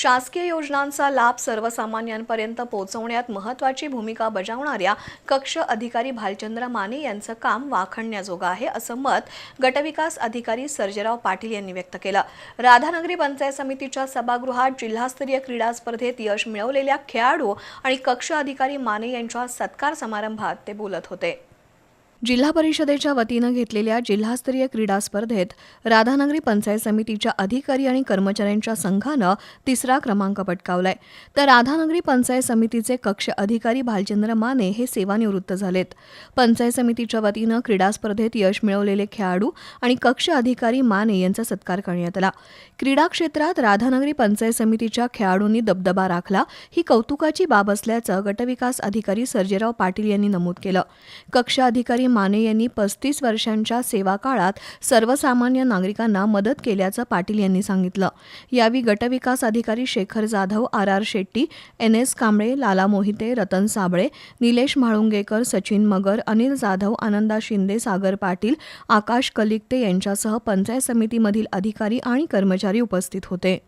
शासकीय योजनांचा लाभ सर्वसामान्यांपर्यंत पोहोचवण्यात महत्त्वाची भूमिका बजावणाऱ्या कक्ष अधिकारी भालचंद्र माने यांचं काम वाखणण्याजोगं आहे असं मत गटविकास अधिकारी सर्जेराव पाटील यांनी व्यक्त केलं. राधानगरी पंचायत समितीच्या सभागृहात जिल्हास्तरीय क्रीडा स्पर्धेत यश मिळवलेल्या खेळाडू आणि कक्ष अधिकारी माने यांच्या सत्कार समारंभात ते बोलत होते. जिल्हा परिषदेच्या वतीनं घेतलेल्या जिल्हास्तरीय क्रीडा स्पर्धेत राधानगरी पंचायत समितीच्या अधिकारी आणि कर्मचाऱ्यांच्या संघानं तिसरा क्रमांक पटकावलाय. तर राधानगरी पंचायत समितीचे कक्ष अधिकारी भालचंद्र माने हे सेवानिवृत्त झालेत. पंचायत समितीच्या वतीनं क्रीडा स्पर्धेत यश मिळवलेले खेळाडू आणि कक्ष अधिकारी माने यांचा सत्कार करण्यात आला. क्रीडा क्षेत्रात राधानगरी पंचायत समितीच्या खेळाडूंनी दबदबा राखला. ही कौतुकाची बाब असल्याचं गटविकास अधिकारी सर्जेराव पाटील यांनी नमूद केलं. कक्ष अधिकारी माने यांनी पस्तीस वर्षांच्या सेवा काळात सर्वसामान्य नागरिकांना मदत केल्याचं पाटील यांनी सांगितलं. यावेळी गटविकास अधिकारी Shekhar Jadhav R R Shetty N S Kamble Lala Mohite Ratan Sable Nilesh Mhalungekar Sachin Magar Anil Jadhav Ananda Shinde Sagar Patil Akash Kalikate यांच्यासह पंचायत समितीमधील अधिकारी आणि कर्मचारी उपस्थित होते.